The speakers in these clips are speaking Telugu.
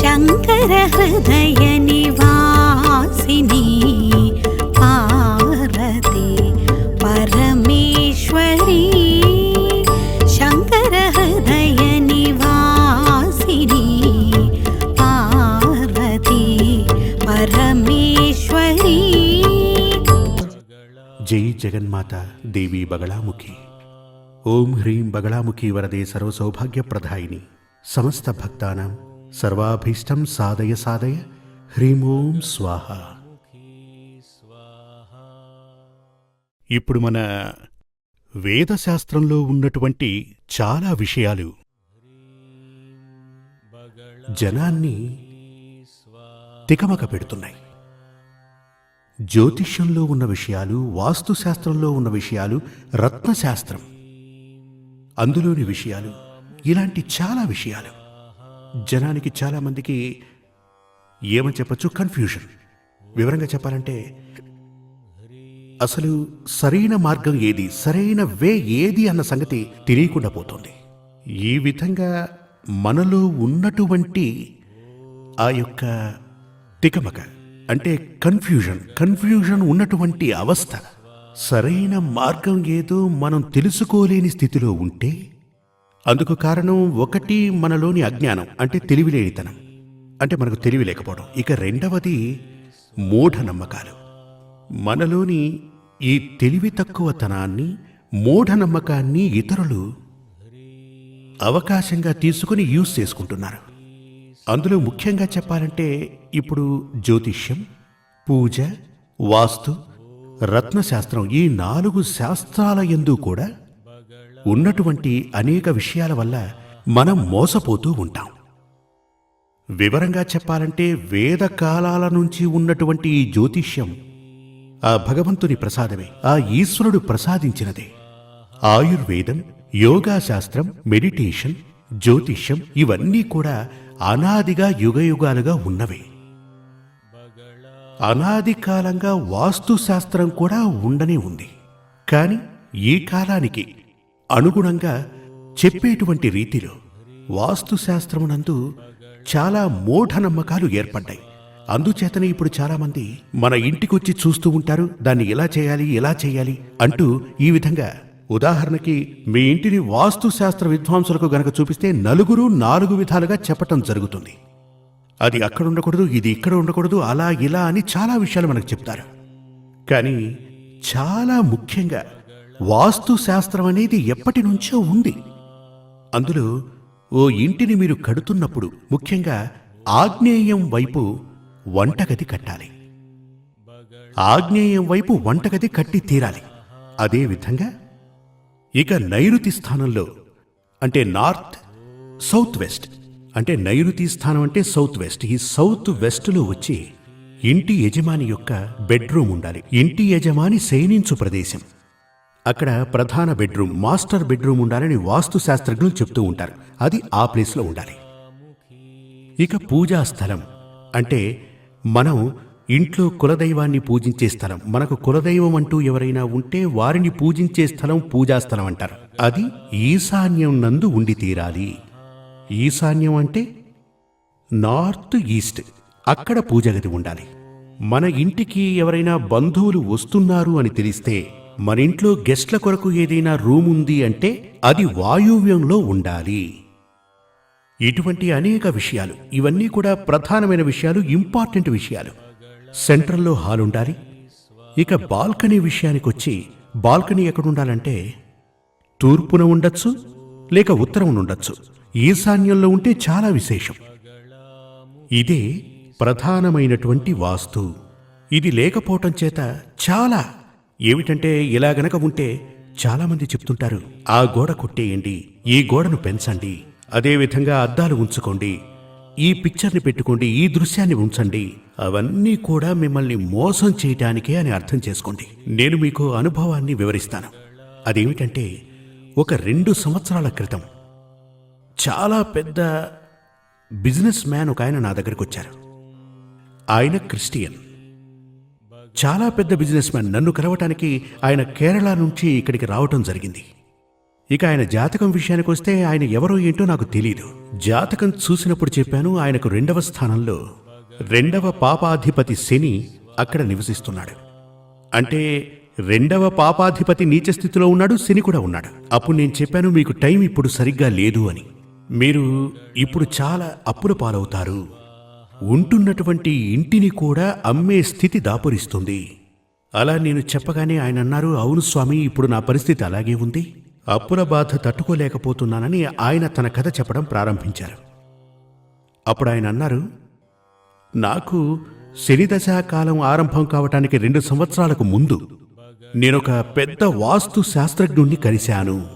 शङ्करवासिनीश्वरी जै जगन्माता देवी बगलामुखी। ॐ ह्रीं बगलामुखि वरदे सर्वसौभाग्यप्रधायिनि समस्तभक्तानां సర్వాభీష్టం సాధయ సాధయ. హ్రీమోం స్వాహ. ఇప్పుడు మన వేదశాస్త్రంలో ఉన్నటువంటి చాలా విషయాలు. జనాన్ని తికమక పెడుతున్నాయి. జ్యోతిష్యంలో ఉన్న విషయాలు వాస్తుశాస్త్రంలో ఉన్న విషయాలు రత్నశాస్త్రం. అందులోని విషయాలు ఇలాంటి చాలా విషయాలు. జనానికి చాలా మందికి ఏమని చెప్పచ్చు? కన్ఫ్యూజన్ వివరంగా చెప్పాలంటే అసలు సరైన మార్గం ఏది? సరైన వే ఏది అన్న సంగతి తెలియకుండా పోతుంది. ఈ విధంగా మనలో ఉన్నటువంటి ఆ యొక్క తికమక అంటే కన్ఫ్యూజన్ కన్ఫ్యూజన్ ఉన్నటువంటి అవస్థ సరైన మార్గం ఏదో మనం తెలుసుకోలేని స్థితిలో ఉంటే అందుకు కారణం ఒకటి మనలోని అజ్ఞానం అంటే తెలివిలేనితనం. అంటే మనకు తెలివి లేకపోవడం. ఇక రెండవది మూఢనమ్మకాలు మనలోని ఈ తెలివి తక్కువతనాన్ని మూఢనమ్మకాన్ని ఇతరులు అవకాశంగా తీసుకుని యూజ్ చేసుకుంటున్నారు. అందులో ముఖ్యంగా చెప్పాలంటే ఇప్పుడు జ్యోతిష్యం పూజ వాస్తు రత్నశాస్త్రం ఈ నాలుగు శాస్త్రాల ఎందు కూడా ఉన్నటువంటి అనేక విషయాల వల్ల మనం మోసపోతూ ఉంటాం. వివరంగా చెప్పాలంటే వేద కాలాల నుంచి ఉన్నటువంటి ఈ జ్యోతిష్యం ఆ భగవంతుని ప్రసాదమే ఆ ఈశ్వరుడు ప్రసాదించినదే. ఆయుర్వేదం యోగాశాస్త్రం మెడిటేషన్ జ్యోతిష్యం ఇవన్నీ కూడా అనాదిగా యుగయుగాలుగా ఉన్నవే. అనాది కాలంగా వాస్తుశాస్త్రం కూడా ఉండనే ఉంది. కానీ ఈ కాలానికి అనుగుణంగా చెప్పేటువంటి రీతిలో వాస్తుశాస్త్రమునందు చాలా మూఢనమ్మకాలు ఏర్పడ్డాయి. అందుచేతనే ఇప్పుడు చాలామంది మన ఇంటికొచ్చి చూస్తూ ఉంటారు దాన్ని ఎలా చేయాలి ఎలా చేయాలి అంటూ ఈ విధంగా ఉదాహరణకి మీ ఇంటిని వాస్తుశాస్త్ర విద్వాంసులకు గనక చూపిస్తే నలుగురు నాలుగు విధాలుగా చెప్పటం జరుగుతుంది. అది అక్కడ ఉండకూడదు ఇది ఇక్కడ ఉండకూడదు అలా ఇలా అని చాలా విషయాలు మనకు చెప్తారు. కానీ చాలా ముఖ్యంగా వాస్తు శాస్త్రం అనేది ఎప్పటి నుంచో ఉంది. అందులో ఓ ఇంటిని మీరు కడుతున్నప్పుడు ముఖ్యంగా ఆగ్నేయం వైపు వంటగది కట్టాలి. ఆగ్నేయం వైపు వంటగది కట్టి తీరాలి. అదేవిధంగా ఇక నైరుతి స్థానంలో అంటే నార్త్ సౌత్ వెస్ట్. అంటే నైరుతి స్థానం అంటే సౌత్ వెస్ట్. ఈ సౌత్ వెస్ట్లో వచ్చి ఇంటి యజమాని యొక్క బెడ్రూమ్ ఉండాలి. ఇంటి యజమాని శయనించు ప్రదేశం. అక్కడ ప్రధాన బెడ్రూమ్ మాస్టర్ బెడ్రూమ్ ఉండాలని వాస్తు శాస్త్రజ్ఞులు చెప్తూ ఉంటారు. అది ఆ ప్లేస్లో ఉండాలి. ఇక పూజా స్థలం. అంటే మనం ఇంట్లో కులదైవాన్ని పూజించే స్థలం. మనకు కులదైవం అంటూ ఎవరైనా ఉంటే వారిని పూజించే స్థలం పూజా స్థలం అంటారు. అది ఈశాన్యం నందు ఉండి తీరాలి. ఈశాన్యం అంటే నార్త్ ఈస్ట్. అక్కడ పూజగది ఉండాలి. మన ఇంటికి ఎవరైనా బంధువులు వస్తున్నారు అని తెలిస్తే మన ఇంట్లో గెస్ట్ల కొరకు ఏదైనా రూమ్ ఉంది అంటే అది వాయువ్యంలో ఉండాలి. ఇటువంటి అనేక విషయాలు ఇవన్నీ కూడా ప్రధానమైన విషయాలు ఇంపార్టెంట్ విషయాలు. సెంట్రల్లో హాల్ ఉండాలి. ఇక బాల్కనీ విషయానికి వచ్చి బాల్కనీ ఎక్కడ ఉండాలంటే తూర్పున ఉండొచ్చు లేక ఉత్తరం ఉండొచ్చు. ఈశాన్యంలో ఉంటే చాలా విశేషం. ఇదే ప్రధానమైనటువంటి వాస్తు. ఇది లేకపోవటం చేత చాలా ఏమిటంటే ఇలా గనక ఉంటే చాలామంది చెప్తుంటారు ఆ గోడ కొట్టేయండి ఈ గోడను పెంచండి అదేవిధంగా అద్దాలు ఉంచుకోండి ఈ పిక్చర్ని పెట్టుకోండి ఈ దృశ్యాన్ని ఉంచండి అవన్నీ కూడా మిమ్మల్ని మోసం చేయటానికే అని అర్థం చేసుకోండి. నేను మీకు అనుభవాన్ని వివరిస్తాను. అదేమిటంటే ఒక రెండు సంవత్సరాల క్రితం చాలా పెద్ద బిజినెస్ మ్యాన్ ఒక ఆయన నా దగ్గరకు వచ్చారు ఆయన క్రిస్టియన్. చాలా పెద్ద బిజినెస్ మ్యాన్ నన్ను కలవటానికి ఆయన కేరళ నుంచి ఇక్కడికి రావటం జరిగింది. ఇక ఆయన జాతకం విషయానికి వస్తే ఆయన ఎవరో ఏంటో నాకు తెలియదు జాతకం చూసినప్పుడు చెప్పాను ఆయనకు రెండవ స్థానంలో రెండవ పాపాధిపతి శని అక్కడ నివసిస్తున్నాడు. అంటే రెండవ పాపాధిపతి నీచ స్థితిలో ఉన్నాడు శని కూడా ఉన్నాడు. అప్పుడు నేను చెప్పాను మీకు టైం ఇప్పుడు సరిగ్గా లేదు అని. మీరు ఇప్పుడు చాలా అప్పుల పాలవుతారు. ఉంటున్నటువంటి ఇంటిని కూడా అమ్మే స్థితి దాపురిస్తుంది. అలా నేను చెప్పగానే ఆయన అన్నారు అవును స్వామి ఇప్పుడు నా పరిస్థితి అలాగే ఉంది. అప్పుల బాధ తట్టుకోలేకపోతున్నానని ఆయన తన కథ చెప్పడం ప్రారంభించారు. అప్పుడు ఆయన అన్నారు నాకు శనిదశాకాలం ఆరంభం కావటానికి రెండు సంవత్సరాలకు ముందు నేనొక పెద్ద వాస్తు శాస్త్రజ్ఞుణ్ణి కలిశాను.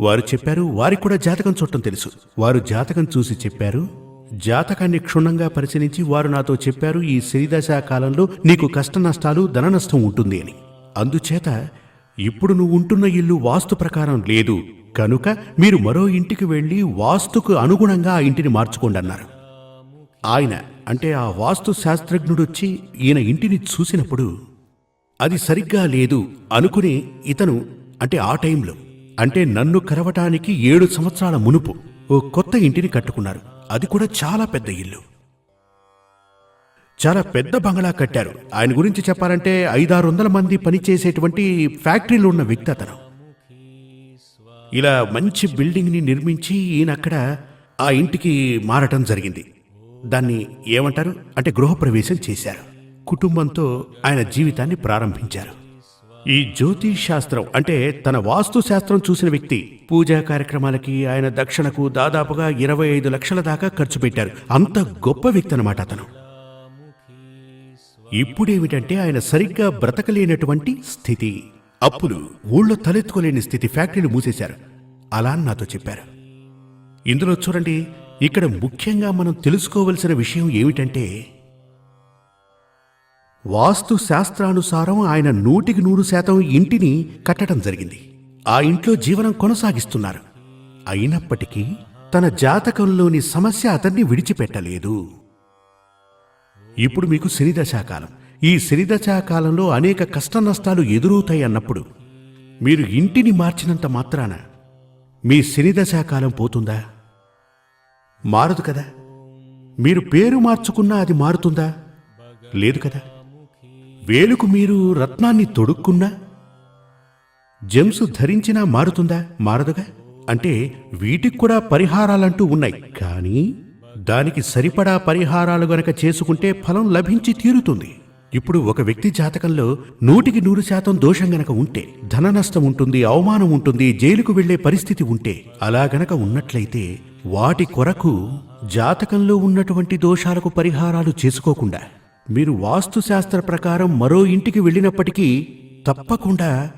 వారు చెప్పారు వారికి కూడా జాతకం చూడటం తెలుసు. వారు జాతకం చూసి చెప్పారు జాతకాన్ని క్షుణ్ణంగా పరిశీలించి వారు నాతో చెప్పారు ఈ శనిదశా కాలంలో నీకు కష్ట నష్టాలు ధన నష్టం ఉంటుంది అని. అందుచేత ఇప్పుడు నువ్వు ఉంటున్న ఇల్లు వాస్తు ప్రకారం లేదు. కనుక మీరు మరో ఇంటికి వెళ్ళి వాస్తుకు అనుగుణంగా ఆ ఇంటిని మార్చుకోండి అన్నారు. ఆయన అంటే ఆ వాస్తు శాస్త్రజ్ఞుడొచ్చి ఈయన ఇంటిని చూసినప్పుడు అది సరిగ్గా లేదు అనుకుని ఇతను అంటే ఆ టైంలో అంటే నన్ను కరవటానికి ఏడు సంవత్సరాల మునుపు ఓ కొత్త ఇంటిని కట్టుకున్నారు. అది కూడా చాలా పెద్ద ఇల్లు. చాలా పెద్ద బంగళా కట్టారు. ఆయన గురించి చెప్పాలంటే ఐదారు వందల మంది పనిచేసేటువంటి ఫ్యాక్టరీలో ఉన్న వ్యక్తి అతను. ఇలా మంచి బిల్డింగ్ని నిర్మించి ఈయన అక్కడ ఆ ఇంటికి మారటం జరిగింది. దాన్ని ఏమంటారు? అంటే గృహప్రవేశం చేశారు. కుటుంబంతో ఆయన జీవితాన్ని ప్రారంభించారు. ఈ జ్యోతిష్ శాస్త్రం అంటే తన వాస్తు శాస్త్రం చూసిన వ్యక్తి పూజా కార్యక్రమాలకి ఆయన దక్షిణకు దాదాపుగా ఇరవై ఐదు లక్షల దాకా ఖర్చు పెట్టారు. అంత గొప్ప వ్యక్తి అనమాట అతను. ఇప్పుడేమిటంటే ఆయన సరిగ్గా బ్రతకలేనటువంటి స్థితి. అప్పులు ఊళ్ళో తలెత్తుకోలేని స్థితి ఫ్యాక్టరీలు మూసేశారు. అలా అని నాతో చెప్పారు. ఇందులో చూడండి ఇక్కడ ముఖ్యంగా మనం తెలుసుకోవలసిన విషయం ఏమిటంటే వాస్తు శాస్త్రానుసారం ఆయన నూటికి నూరు శాతం ఇంటిని కట్టడం జరిగింది. ఆ ఇంట్లో జీవనం కొనసాగిస్తున్నారు. అయినప్పటికీ తన జాతకంలోని సమస్య అతన్ని విడిచిపెట్టలేదు. ఇప్పుడు మీకు శనిదశాకాలం ఈ శనిదశాకాలంలో అనేక కష్ట నష్టాలు ఎదురవుతాయి అన్నప్పుడు మీరు ఇంటిని మార్చినంత మాత్రాన మీ శనిదశాకాలం పోతుందా? మారదు కదా. మీరు పేరు మార్చుకున్నా అది మారుతుందా? లేదు కదా. వేలుకు మీరు రత్నాన్ని తొడుక్కున్నా? జెమ్స్ ధరించినా మారుతుందా? మారదుగా? అంటే వీటికి కూడా పరిహారాలంటూ ఉన్నాయి. కానీ దానికి సరిపడా పరిహారాలు గనక చేసుకుంటే ఫలం లభించి తీరుతుంది. ఇప్పుడు ఒక వ్యక్తి జాతకంలో నూటికి నూరు శాతం దోషం గనక ఉంటే ధన నష్టం ఉంటుంది అవమానం ఉంటుంది జైలుకు వెళ్ళే పరిస్థితి ఉంటే అలా గనక ఉన్నట్లయితే వాటి కొరకు జాతకంలో ఉన్నటువంటి దోషాలకు పరిహారాలు చేసుకోకుండా మీరు వాస్తుశాస్త్ర ప్రకారం మరో ఇంటికి వెళ్ళినప్పటికీ తప్పకుండా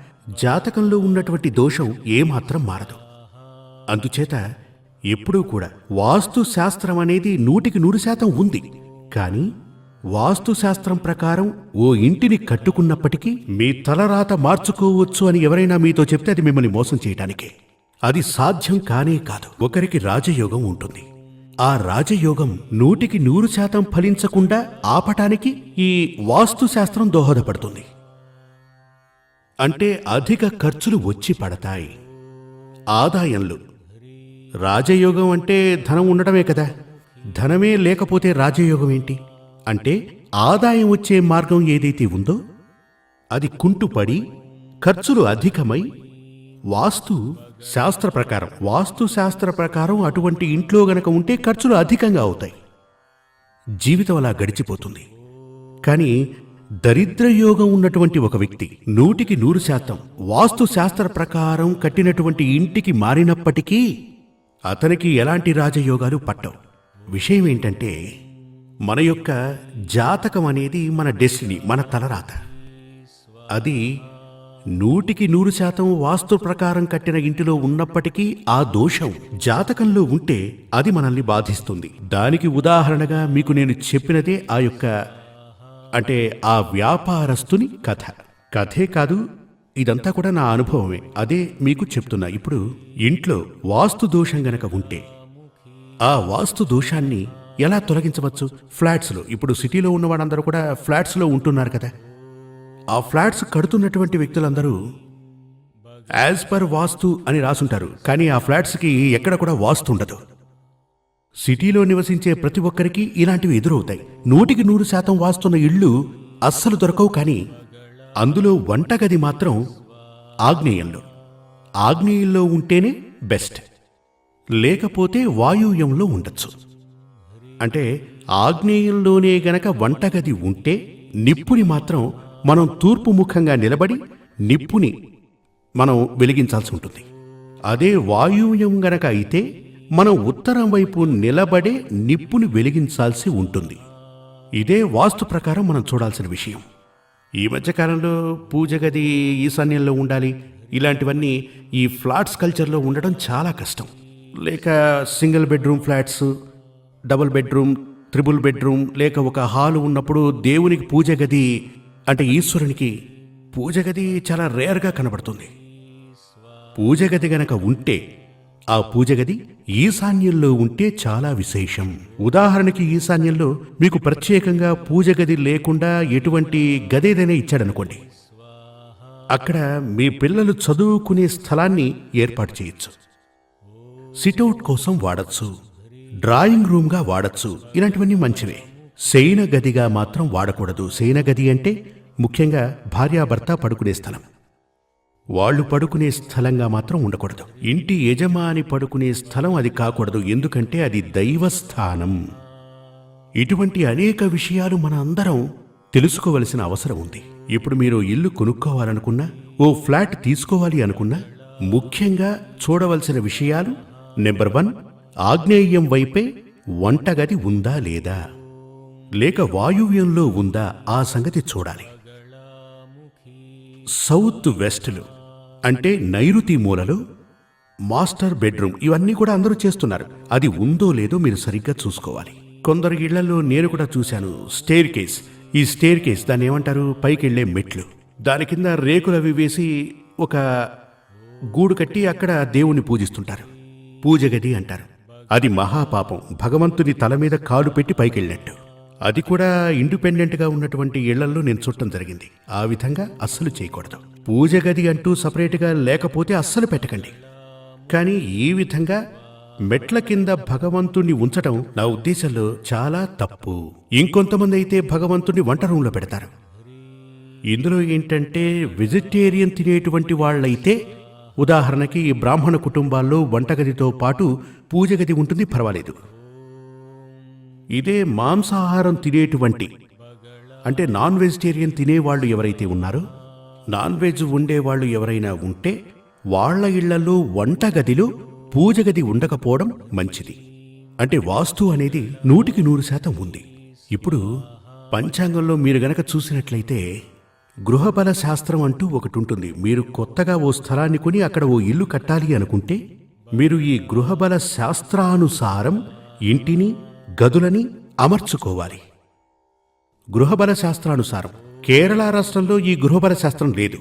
జాతకంలో ఉన్నటువంటి దోషం ఏమాత్రం మారదు. అందుచేత ఎప్పుడూ కూడా వాస్తు శాస్త్రం అనేది నూటికి నూరు శాతం ఉంది. కానీ వాస్తుశాస్త్రం ప్రకారం ఓ ఇంటిని కట్టుకున్నప్పటికీ మీ తలరాత మార్చుకోవచ్చు అని ఎవరైనా మీతో చెప్తే అది మిమ్మల్ని మోసం చేయటానికే. అది సాధ్యం కానే కాదు. ఒకరికి రాజయోగం ఉంటుంది. ఆ రాజయోగం నూటికి నూరు శాతం ఫలించకుండా ఆపటానికి ఈ వాస్తుశాస్త్రం దోహదపడుతుంది. అంటే అధిక ఖర్చులు వచ్చి పడతాయి. ఆదాయంలో. రాజయోగం అంటే ధనం ఉండటమే కదా. ధనమే లేకపోతే రాజయోగం ఏంటి? అంటే ఆదాయం వచ్చే మార్గం ఏదైతే ఉందో అది కుంటుపడి ఖర్చులు అధికమై వాస్తు శాస్త్ర ప్రకారం వాస్తు శాస్త్ర ప్రకారం అటువంటి ఇంట్లో గనక ఉంటే ఖర్చులు అధికంగా అవుతాయి. జీవితం అలా గడిచిపోతుంది. కానీ దరిద్ర యోగం ఉన్నటువంటి ఒక వ్యక్తి నూటికి నూరు శాతం వాస్తు శాస్త్ర ప్రకారం కట్టినటువంటి ఇంటికి మారినప్పటికీ అతనికి ఎలాంటి రాజయోగాలు పట్టవు. విషయం ఏంటంటే మన యొక్క జాతకం అనేది మన డెస్టినీ మన తలరాత. అది నూటికి నూరు శాతం వాస్తు ప్రకారం కట్టిన ఇంటిలో ఉన్నప్పటికీ ఆ దోషం జాతకంలో ఉంటే అది మనల్ని బాధిస్తుంది. దానికి ఉదాహరణగా మీకు నేను చెప్పినదే ఆ యొక్క అంటే ఆ వ్యాపారస్తుని కథ. కథే కాదు ఇదంతా కూడా నా అనుభవమే. అదే మీకు చెప్తున్నా. ఇప్పుడు ఇంట్లో వాస్తు దోషం గనక ఉంటే ఆ వాస్తు దోషాన్ని ఎలా తొలగించవచ్చు? ఫ్లాట్స్లో. ఇప్పుడు సిటీలో ఉన్న వాళ్ళందరూ కూడా ఫ్లాట్స్లో ఉంటున్నారు కదా. ఆ ఫ్లాట్స్ కడుతున్నటువంటి వ్యక్తులందరూ యాజ్ పర్ వాస్తు అని రాసుంటారు. కానీ ఆ ఫ్లాట్స్కి ఎక్కడ కూడా వాస్తు ఉండదు. సిటీలో నివసించే ప్రతి ఒక్కరికి ఇలాంటివి ఎదురవుతాయి. నూటికి నూరు శాతం వాస్తున్న ఇళ్ళు అస్సలు దొరకవు కానీ అందులో వంటగది మాత్రం ఆగ్నేయంలో. ఆగ్నేయంలో ఉంటేనే బెస్ట్. లేకపోతే వాయువ్యంలో ఉండొచ్చు. అంటే ఆగ్నేయంలోనే గనక వంటగది ఉంటే నిప్పుని మాత్రం మనం తూర్పు ముఖంగా నిలబడి నిప్పుని మనం వెలిగించాల్సి ఉంటుంది. అదే వాయువ్యం గనక అయితే మనం ఉత్తరం వైపు నిలబడే నిప్పుని వెలిగించాల్సి ఉంటుంది. ఇదే వాస్తు ప్రకారం మనం చూడాల్సిన విషయం. ఈ మధ్యకాలంలో పూజ గది ఈశాన్యంలో ఉండాలి ఇలాంటివన్నీ ఈ ఫ్లాట్స్ కల్చర్లో ఉండడం చాలా కష్టం. లేక single bedroom flats double bedroom triple bedroom లేక ఒక హాలు ఉన్నప్పుడు దేవునికి పూజ గది అంటే ఈశ్వరునికి పూజ గది చాలా రేర్గా కనబడుతుంది. పూజ గది గనక ఉంటే ఆ పూజ గది ఈశాన్యంలో ఉంటే చాలా విశేషం. ఉదాహరణకి ఈశాన్యంలో మీకు ప్రత్యేకంగా పూజ గది లేకుండా ఎటువంటి గదేదైనా ఇచ్చాడనుకోండి. అక్కడ మీ పిల్లలు చదువుకునే స్థలాన్ని ఏర్పాటు చేయొచ్చు. సిట్అవుట్ కోసం వాడచ్చు. డ్రాయింగ్ రూమ్గా వాడచ్చు. ఇలాంటివన్నీ మంచివే. శయనగదిగా మాత్రం వాడకూడదు. శయనగది అంటే ముఖ్యంగా భార్యాభర్త పడుకునే స్థలం. వాళ్ళు పడుకునే స్థలంగా మాత్రం ఉండకూడదు. ఇంటి యజమాని పడుకునే స్థలం అది కాకూడదు. ఎందుకంటే అది దైవస్థానం. ఇటువంటి అనేక విషయాలు మన అందరం తెలుసుకోవలసిన అవసరం ఉంది. ఇప్పుడు మీరు ఇల్లు కొనుక్కోవాలనుకున్నా ఓ ఫ్లాట్ తీసుకోవాలి అనుకున్నా ముఖ్యంగా చూడవలసిన విషయాలు నెంబర్ వన్ ఆగ్నేయం వైపే వంటగది ఉందా లేదా? లేక వాయువ్యంలో ఉందా ఆ సంగతి చూడాలి. సౌత్ వెస్ట్లో అంటే నైరుతి మూలలో మాస్టర్ బెడ్రూమ్ ఇవన్నీ కూడా అందరూ చేస్తున్నారు. అది ఉందో లేదో మీరు సరిగ్గా చూసుకోవాలి. కొందరు ఇళ్ళలో నేను కూడా చూశాను స్టేర్ కేస్. ఈ స్టేర్ కేస్ దాన్ని ఏమంటారు? పైకి వెళ్ళే మెట్లు. దాని కింద రేకులు అవి వేసి ఒక గూడు కట్టి అక్కడ దేవుణ్ణి పూజిస్తుంటారు. పూజ గది అంటారు. అది మహాపాపం. భగవంతుని తల మీద కాలు పెట్టి పైకి వెళ్ళినట్టు అది కూడా ఇండిపెండెంట్గా ఉన్నటువంటి ఇళ్ళల్లో నేను చూడటం జరిగింది. ఆ విధంగా అస్సలు చేయకూడదు. పూజ గది అంటూ సపరేట్గా లేకపోతే అస్సలు పెట్టకండి. కానీ ఈ విధంగా మెట్ల కింద భగవంతుణ్ణి ఉంచటం నా ఉద్దేశంలో చాలా తప్పు. ఇంకొంతమంది అయితే భగవంతుణ్ణి వంట రూంలో పెడతారు. ఇందులో ఏంటంటే వెజిటేరియన్ తినేటువంటి వాళ్ళైతే ఉదాహరణకి ఈ బ్రాహ్మణ కుటుంబాల్లో వంటగదితో పాటు పూజ గది ఉంటుంది పర్వాలేదు. ఇదే మాంసాహారం తినేటువంటి అంటే నాన్ వెజిటేరియన్ తినేవాళ్ళు ఎవరైతే ఉన్నారో నాన్ వెజ్ ఉండేవాళ్ళు ఎవరైనా ఉంటే వాళ్ళ ఇళ్ళలో వంటగదిలో పూజ గది ఉండకపోవడం మంచిది. అంటే వాస్తు అనేది నూటికి నూరు శాతం ఉంది. ఇప్పుడు పంచాంగంలో మీరు గనక చూసినట్లయితే గృహబల శాస్త్రం అంటూ ఒకటి ఉంటుంది. మీరు కొత్తగా ఓ స్థలాన్ని కొని అక్కడ ఓ ఇల్లు కట్టాలి అనుకుంటే మీరు ఈ గృహబల శాస్త్రానుసారం ఇంటిని గదులని అమర్చుకోవాలి. గృహబల శాస్త్రానుసారం కేరళ రాష్ట్రంలో ఈ గృహబల శాస్త్రం లేదు.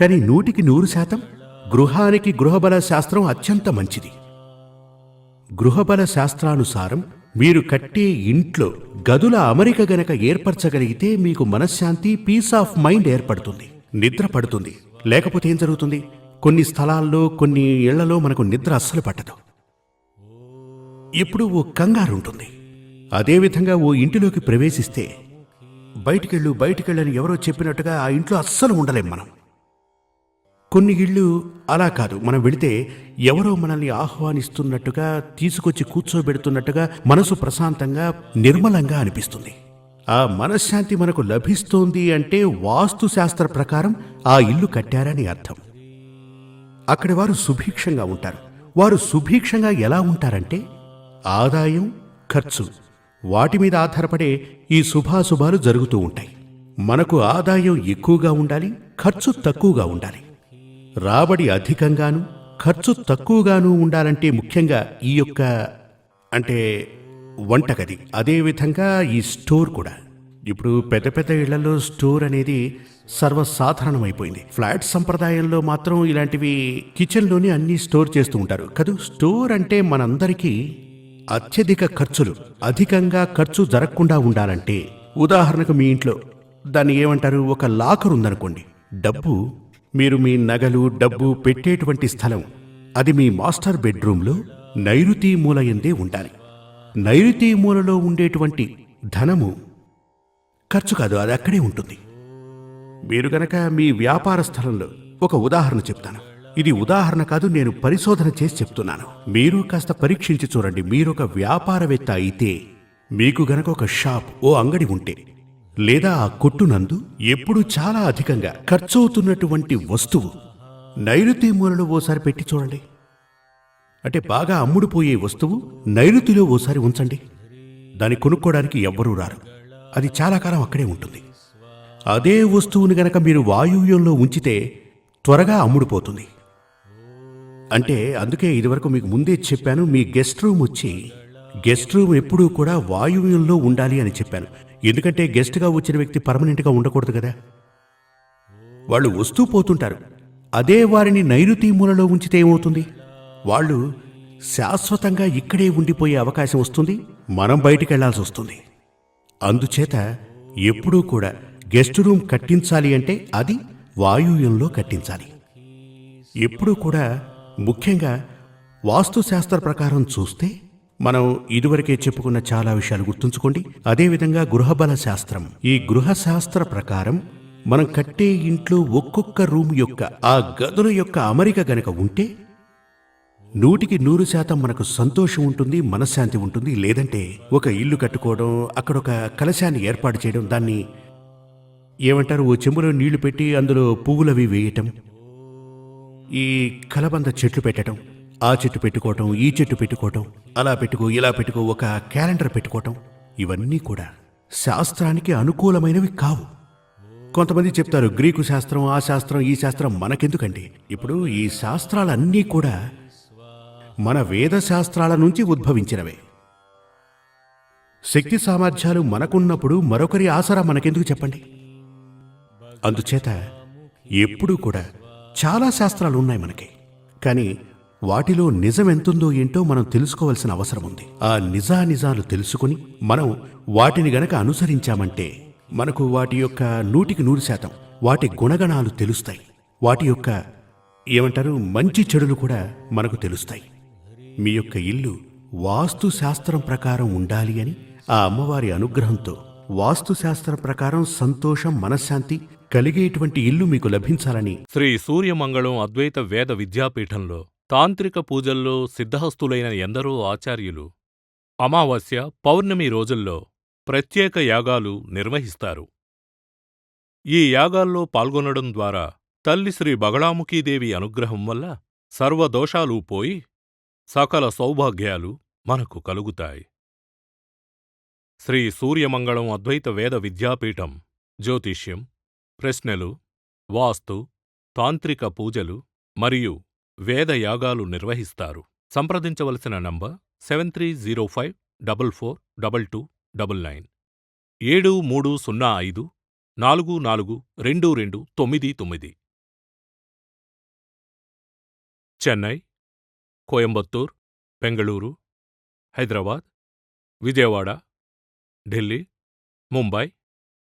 కానీ నూటికి నూరు శాతం గృహానికి గృహబల శాస్త్రం అత్యంత మంచిది. గృహబల శాస్త్రానుసారం మీరు కట్టే ఇంట్లో గదుల అమరిక గనక ఏర్పరచగలిగితే మీకు మనశ్శాంతి పీస్ ఆఫ్ మైండ్ ఏర్పడుతుంది. నిద్ర పడుతుంది. లేకపోతే ఏం జరుగుతుంది? కొన్ని స్థలాల్లో కొన్ని ఇళ్ళలో మనకు నిద్ర అస్సలు పట్టదు. ఇప్పుడు ఓ కంగారు ఉంటుంది అదేవిధంగా ఓ ఇంటిలోకి ప్రవేశిస్తే బయటికెళ్ళు బయటికెళ్ళని ఎవరో చెప్పినట్టుగా ఆ ఇంట్లో అస్సలు ఉండలేం మనం. కొన్ని ఇళ్ళు అలా కాదు. మనం వెళితే ఎవరో మనల్ని ఆహ్వానిస్తున్నట్టుగా తీసుకొచ్చి కూర్చోబెడుతున్నట్టుగా మనసు ప్రశాంతంగా నిర్మలంగా అనిపిస్తుంది. ఆ మనశ్శాంతి మనకు లభిస్తోంది అంటే వాస్తు శాస్త్ర ప్రకారం ఆ ఇల్లు కట్టారని అర్థం. అక్కడి వారు సుభిక్షంగా ఉంటారు. వారు సుభిక్షంగా ఎలా ఉంటారంటే ఆదాయం ఖర్చు. వాటి మీద ఆధారపడే ఈ శుభాశుభాలు జరుగుతూ ఉంటాయి. మనకు ఆదాయం ఎక్కువగా ఉండాలి ఖర్చు తక్కువగా ఉండాలి. రాబడి అధికంగాను ఖర్చు తక్కువగాను ఉండాలంటే ముఖ్యంగా ఈ యొక్క అంటే వంటగది. అదేవిధంగా ఈ స్టోర్ కూడా. ఇప్పుడు పెద్ద పెద్ద ఇళ్ళలో స్టోర్ అనేది సర్వసాధారణమైపోయింది. ఫ్లాట్ సంప్రదాయంలో మాత్రం ఇలాంటివి కిచెన్లోనే అన్నీ స్టోర్ చేస్తూ ఉంటారు. కదూ స్టోర్ అంటే మనందరికీ అత్యధిక ఖర్చులు అధికంగా ఖర్చు జరగకుండా ఉండాలంటే ఉదాహరణకు మీ ఇంట్లో దాన్ని ఏమంటారు ఒక లాకర్ ఉందనుకోండి. డబ్బు మీరు మీ నగలు డబ్బు పెట్టేటువంటి స్థలం అది మీ మాస్టర్ బెడ్రూమ్లో నైరుతి మూల ఎందే ఉండాలి. నైరుతి మూలలో ఉండేటువంటి ధనము ఖర్చు కాదు అది అక్కడే ఉంటుంది. మీరు గనక మీ వ్యాపార స్థలంలో ఒక ఉదాహరణ చెప్తాను. ఇది ఉదాహరణ కాదు నేను పరిశోధన చేసి చెప్తున్నాను. మీరు కాస్త పరీక్షించి చూడండి. మీరొక వ్యాపారవేత్త అయితే మీకు గనక ఒక షాప్ ఓ అంగడి ఉంటే లేదా ఆ కొట్టునందు ఎప్పుడు చాలా అధికంగా ఖర్చవుతున్నటువంటి వస్తువు నైరుతి మూలలో ఓసారి పెట్టి చూడండి. అంటే బాగా అమ్ముడుపోయే వస్తువు నైరుతిలో ఓసారి ఉంచండి. దాన్ని కొనుక్కోవడానికి ఎవ్వరూ రారు. అది చాలా కాలం అక్కడే ఉంటుంది. అదే వస్తువుని గనక మీరు వాయువ్యంలో ఉంచితే త్వరగా అమ్ముడుపోతుంది. అంటే అందుకే ఇదివరకు మీకు ముందే చెప్పాను మీ గెస్ట్ రూమ్ వచ్చి గెస్ట్ రూమ్ ఎప్పుడూ కూడా వాయువ్యంలో ఉండాలి అని చెప్పాను. ఎందుకంటే గెస్ట్గా వచ్చిన వ్యక్తి పర్మనెంట్గా ఉండకూడదు కదా. వాళ్ళు వస్తూ పోతుంటారు. అదే వారిని నైరుతి మూలలో ఉంచితే ఏమవుతుంది? వాళ్ళు శాశ్వతంగా ఇక్కడే ఉండిపోయే అవకాశం వస్తుంది మనం బయటికి వెళ్ళాల్సి వస్తుంది. అందుచేత ఎప్పుడూ కూడా గెస్ట్ రూమ్ కట్టించాలి అంటే అది వాయువ్యంలో కట్టించాలి. ఎప్పుడూ కూడా ముఖ్యంగా వాస్తుశాస్త్ర ప్రకారం చూస్తే మనం ఇదివరకే చెప్పుకున్న చాలా విషయాలు గుర్తుంచుకోండి. అదేవిధంగా గృహబల శాస్త్రం. ఈ గృహశాస్త్ర ప్రకారం మనం కట్టే ఇంట్లో ఒక్కొక్క రూమ్ యొక్క ఆ గదుల యొక్క అమరిక గనక ఉంటే నూటికి నూరు శాతం మనకు సంతోషం ఉంటుంది మనశ్శాంతి ఉంటుంది. లేదంటే ఒక ఇల్లు కట్టుకోవడం అక్కడ ఒక కలశాన్ని ఏర్పాటు చేయడం దాన్ని ఏమంటారు ఓ చెంబులో నీళ్ళు పెట్టి అందులో పువ్వులవి వేయటం ఈ కలబంద చెట్లు పెట్టడం ఆ చెట్టు పెట్టుకోవటం ఈ చెట్టు పెట్టుకోవటం అలా పెట్టుకో ఇలా పెట్టుకో ఒక క్యాలెండర్ పెట్టుకోవటం ఇవన్నీ కూడా శాస్త్రానికి అనుకూలమైనవి కావు. కొంతమంది చెప్తారు గ్రీకు శాస్త్రం ఆ శాస్త్రం ఈ శాస్త్రం మనకెందుకండి? ఇప్పుడు ఈ శాస్త్రాలన్నీ కూడా మన వేద శాస్త్రాల నుంచి ఉద్భవించినవే. శక్తి సామర్థ్యాలు మనకున్నప్పుడు మరొకరి ఆసరా మనకెందుకు చెప్పండి? అందుచేత ఎప్పుడూ కూడా చాలా శాస్త్రాలు ఉన్నాయి మనకి. కానీ వాటిలో నిజం ఎంతుందో ఏంటో మనం తెలుసుకోవాల్సిన అవసరం ఉంది. ఆ నిజానిజాలు తెలుసుకుని మనం వాటిని గనక అనుసరించామంటే మనకు వాటి యొక్క నూటికి నూరు శాతం వాటి గుణగణాలు తెలుస్తాయి. వాటి యొక్క ఏమంటారు మంచి చెడులు కూడా మనకు తెలుస్తాయి. మీ యొక్క ఇల్లు వాస్తు శాస్త్రం ప్రకారం ఉండాలి అని ఆ అమ్మవారి అనుగ్రహంతో వాస్తు శాస్త్రం ప్రకారం సంతోషం మనశ్శాంతి కలిగేటువంటి ఇల్లు మీకు లభించాలని. శ్రీ సూర్యమంగళం అద్వైత వేద విద్యాపీఠంలో తాంత్రిక పూజల్లో సిద్ధహస్తులైన ఎందరో ఆచార్యులు అమావాస్య పౌర్ణమి రోజుల్లో ప్రత్యేక యాగాలు నిర్వహిస్తారు. ఈ యాగాల్లో పాల్గొనడం ద్వారా తల్లి శ్రీ బగళాముఖీదేవి అనుగ్రహం వల్ల సర్వదోషాలు పోయి సకల సౌభాగ్యాలు మనకు కలుగుతాయి. శ్రీ సూర్యమంగళం అద్వైత వేద విద్యాపీఠం జ్యోతిష్యం ప్రశ్నలు వాస్తు తాంత్రిక పూజలు మరియు వేద యాగాలు నిర్వహిస్తారు. సంప్రదించవలసిన number seven three zero five double four double two double nine. ఏడు మూడు సున్నా ఐదు నాలుగు నాలుగు రెండు రెండు తొమ్మిది తొమ్మిది. చెన్నై కోయంబత్తూర్ బెంగళూరు హైదరాబాద్ విజయవాడ ఢిల్లీ ముంబై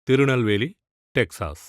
తిరునల్వేలి టెక్సాస్.